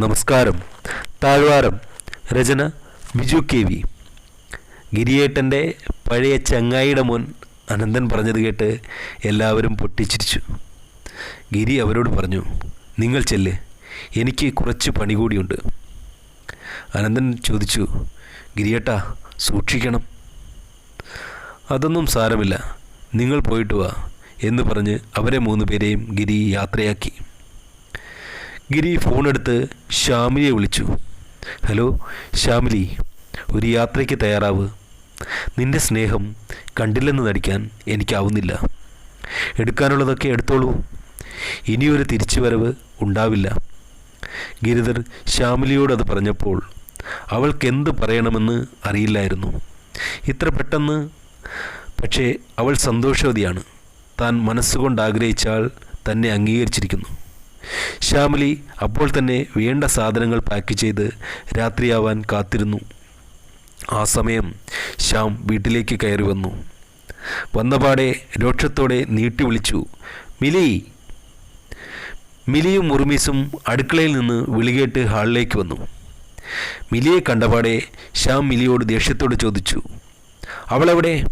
നമസ്കാരം. താഴ്വാരം. രചന Biju K V. ഗിരിയേട്ടന്റെ പഴയ ചങ്ങായിയുടെ മുൻ അനന്തൻ പറഞ്ഞത് കേട്ട് എല്ലാവരും പൊട്ടിച്ചിരിച്ചു. ഗിരി അവരോട് പറഞ്ഞു നിങ്ങൾ ചെല്ല് എനിക്ക് കുറച്ച് പണി കൂടിയുണ്ട്. അനന്തൻ ചോദിച്ചു ഗിരിയേട്ടാ സൂക്ഷിക്കണം. അതൊന്നും സാരമില്ല. നിങ്ങൾ പോയിട്ട് വാ എന്ന് പറഞ്ഞ് അവരെ മൂന്ന് പേരെയും ഗിരി യാത്രയാക്കി. ഗിരി ഫോണെടുത്ത് ശ്യാമിലിയെ വിളിച്ചു. ഹലോ ശ്യാമിലി ഒരു യാത്രയ്ക്ക് തയ്യാറാവ്. നിന്റെ സ്നേഹം കണ്ടില്ലെന്ന് നടിക്കാൻ എനിക്കാവുന്നില്ല. എടുക്കാനുള്ളതൊക്കെ എടുത്തോളൂ. ഇനിയൊരു തിരിച്ചുവരവ് ഉണ്ടാവില്ല. ഗിരിധർ ശ്യാമിലിയോട് അത് പറഞ്ഞപ്പോൾ അവൾക്കെന്ത് പറയണമെന്ന് അറിയില്ലായിരുന്നു. ഇത്ര പെട്ടെന്ന്? പക്ഷേ അവൾ സന്തോഷവതിയാണ്. താൻ മനസ്സുകൊണ്ട് ആഗ്രഹിച്ചാൽ തന്നെ അംഗീകരിച്ചിരിക്കുന്നു. ശ്യാമിലി അപ്പോൾ തന്നെ വേണ്ട സാധനങ്ങൾ പാക്ക് ചെയ്ത് രാത്രിയാവാൻ കാത്തിരുന്നു. ആ സമയം ശ്യാം വീട്ടിലേക്ക് കയറി വന്നു. വന്നപാടെ രോക്ഷത്തോടെ നീട്ടി വിളിച്ചു മിലി. മിലിയും മുറുമീസും അടുക്കളയിൽ നിന്ന് വിളികേട്ട് ഹാളിലേക്ക് വന്നു. മിലിയെ കണ്ടപാടെ ശ്യാം മിലിയോട് ദേഷ്യത്തോട് ചോദിച്ചു അവളെവിടെ?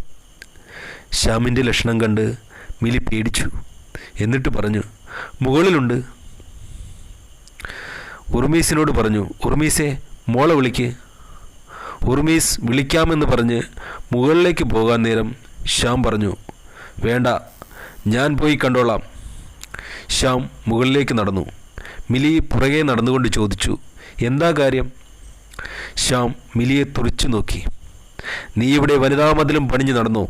ശ്യാമിന്റെ ലക്ഷണം കണ്ട് മിലി പേടിച്ചു. എന്നിട്ട് പറഞ്ഞു മുകളിലുണ്ട്. ഉർമീസിനോട് പറഞ്ഞു ഉർമീസെ മോളെ വിളിക്ക്. ഉർമീസ് വിളിക്കാമെന്ന് പറഞ്ഞ് മുകളിലേക്ക് പോകാൻ നേരം ശ്യാം പറഞ്ഞു വേണ്ട ഞാൻ പോയി കണ്ടോളാം. ശ്യാം മുകളിലേക്ക് നടന്നു. മിലി പുറകെ നടന്നുകൊണ്ട് ചോദിച്ചു എന്താ കാര്യം? ശ്യാം മിലിയെ തുറിച്ചു നോക്കി. നീ ഇവിടെ വനിതാ മതിലും പണിഞ്ഞു നടന്നു?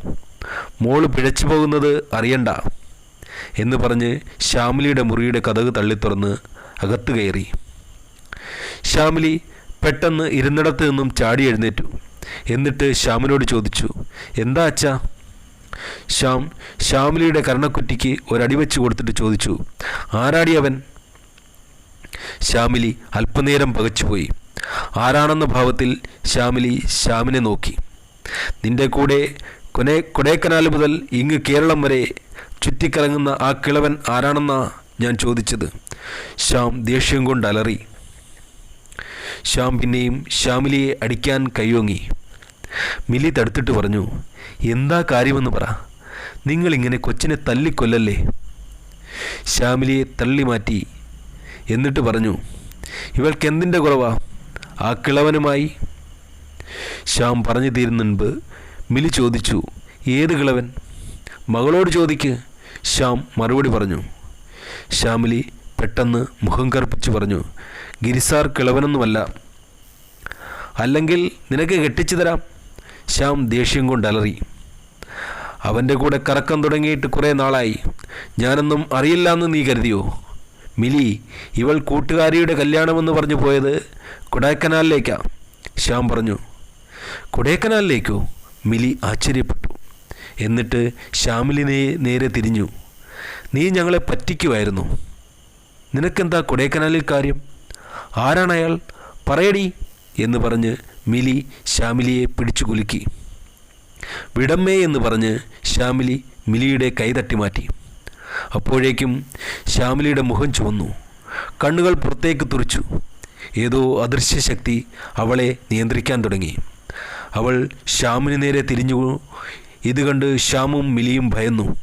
മോൾ പിഴച്ചു പോകുന്നത് അറിയണ്ട. എന്ന് പറഞ്ഞ് ശ്യാമിലിയുടെ മുറിയുടെ കഥക് തള്ളിത്തുറന്ന് അകത്തു കയറി. ശ്യാമിലി പെട്ടെന്ന് ഇരുന്നിടത്ത് നിന്നും ചാടി എഴുന്നേറ്റു. എന്നിട്ട് ശ്യാമിനോട് ചോദിച്ചു എന്താ അച്ഛാ? ശ്യാം ശ്യാമിലിയുടെ കരണക്കുറ്റിക്ക് ഒരടി വെച്ച് കൊടുത്തിട്ട് ചോദിച്ചു ആരാടി അവൻ? ശ്യാമിലി അല്പനേരം പകച്ചുപോയി. ആരാണെന്ന ഭാവത്തിൽ ശ്യാമിലി ശ്യാമിനെ നോക്കി. നിന്റെ കൂടെ കൊനെ കൊടേക്കനാൽ മുതൽ ഇങ്ങ് കേരളം വരെ ചുറ്റിക്കറങ്ങുന്ന ആ കിളവൻ ആരാണെന്നാ? ഞാൻ ചോദിച്ചത്. ശ്യാം ദേഷ്യം കൊണ്ട് അലറി. ശ്യാം പിന്നെയും ശ്യാമിലിയെ അടിക്കാൻ കൈയോങ്ങി മിലി തടുത്തിട്ട് പറഞ്ഞു എന്താ കാര്യമെന്ന് പറ. നിങ്ങളിങ്ങനെ കൊച്ചിനെ തല്ലിക്കൊല്ലല്ലേ? ശ്യാമിലിയെ തള്ളി മാറ്റി എന്നിട്ട് പറഞ്ഞു ഇവൾക്ക് എന്തിന്റെ കുറവാ? ആ കിളവനുമായി? ശ്യാം പറഞ്ഞു തീരുന്ന മുൻപ് മിലി ചോദിച്ചു ഏത് കിളവൻ? മകളോട് ചോദിക്ക് ശ്യാം മറുപടി പറഞ്ഞു. ശ്യാമിലി പെട്ടെന്ന് മുഖം കറുപ്പിച്ച് പറഞ്ഞു ഗിരിസാർ കിളവനൊന്നുമല്ല. അല്ലെങ്കിൽ നിനക്ക് കെട്ടിച്ചു തരാം. ശ്യാം ദേഷ്യം കൊണ്ട് അലറി. അവന്റെ കൂടെ കറക്കം തുടങ്ങിയിട്ട് കുറേ നാളായി. ഞാനൊന്നും അറിയില്ല എന്ന് നീ കരുതിയോ? മിലി ഇവൾ കൂട്ടുകാരിയുടെ കല്യാണമെന്ന് പറഞ്ഞു പോയത് കൊടൈക്കനാലിലേക്കാ. ശ്യാം പറഞ്ഞു കൊടൈക്കനാലിലേക്കോ? മിലി ആശ്ചര്യപ്പെട്ടു. എന്നിട്ട് ശ്യാമിലിനെ നേരെ തിരിഞ്ഞു. നീ ഞങ്ങളെ പറ്റിക്കുമായിരുന്നു നിനക്കെന്താ കൊടൈക്കനാലിൽ കാര്യം? ആരാണ് അയാൾ? പറയടി എന്ന് പറഞ്ഞ് മിലി ശ്യാമിലിയെ പിടിച്ചു കുലുക്കി. വിടമ്മേ എന്ന് പറഞ്ഞ് ശ്യാമിലി മിലിയുടെ കൈ തട്ടി മാറ്റി. അപ്പോഴേക്കും ശ്യാമിലിയുടെ മുഖം ചുവന്നു. കണ്ണുകൾ പുറത്തേക്ക് തുറിച്ചു. ഏതോ അദൃശ്യ ശക്തി അവളെ നിയന്ത്രിക്കാൻ തുടങ്ങി. അവൾ ശ്യാമിന് നേരെ തിരിഞ്ഞു. ഇത് കണ്ട് ശ്യാമും മിലിയും ഭയന്നു.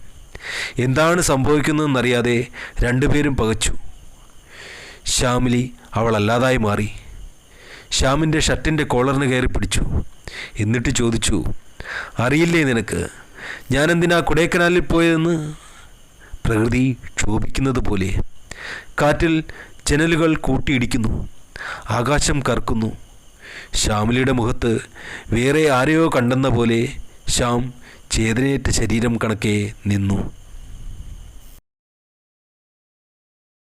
എന്താണ് സംഭവിക്കുന്നതെന്നറിയാതെ രണ്ടുപേരും പകച്ചു. ശ്യാമിലി അവൾ അല്ലാതായി മാറി. ശ്യാമിന്റെ ഷർട്ടിന്റെ കോളറിന് കയറി പിടിച്ചു. എന്നിട്ട് ചോദിച്ചു അറിയില്ലേ നിനക്ക്? ഞാനെന്തിനാ കുടേക്കനാലിൽ പോയതെന്ന്? പ്രകൃതി ക്ഷോഭിക്കുന്നത് പോലെ. കാറ്റിൽ ജനലുകൾ കൂട്ടിയിടിക്കുന്നു. ആകാശം കറക്കുന്നു. ശ്യാമിലിയുടെ മുഖത്ത് വേറെ ആരെയോ കണ്ടെന്ന പോലെ ശ്യാം ചേതനയേറ്റ ശരീരം കണക്കെ നിന്നു.